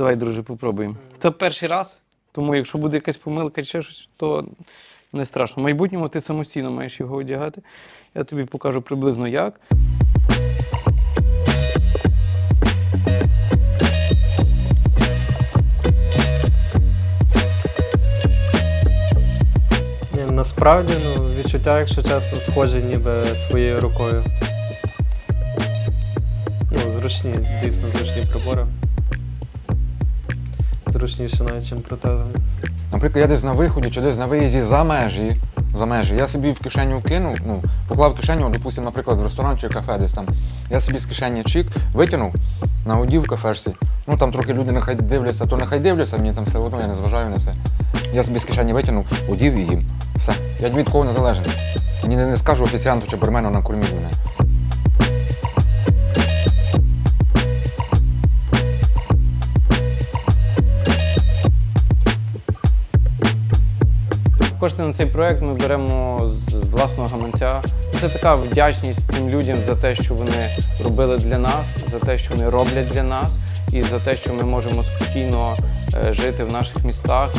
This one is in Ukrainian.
Давай, друже, попробуємо. Це перший раз, тому якщо буде якась помилка чи ще щось, то не страшно. В майбутньому ти самостійно маєш його одягати. Я тобі покажу приблизно як. Ні, насправді, ну, відчуття, якщо чесно, схожі ніби своєю рукою. Ну, зручні, дійсно зручні прибори. Зручніше навіть, ніж протезом. Наприклад, я десь на виході чи десь на виїзді за межі. За межі. Я собі в кишеню кинув, ну, поклав в кишеню, допустимо, наприклад, в ресторан чи кафе десь там. Я собі з кишені чик витягнув, нагодів в кафешці. Ну там трохи люди нехай дивляться, то нехай дивляться, мені там все одно, я не зважаю на це. Я собі з кишені витягнув, одів і їм. Все. Я від кого не залежен. Мені не, скажу офіціанту чи бармену накорміть мене. Кошти на цей проект ми беремо з власного гаманця. Це така вдячність цим людям за те, що вони робили для нас, за те, що вони роблять для нас, і за те, що ми можемо спокійно е, жити в наших містах.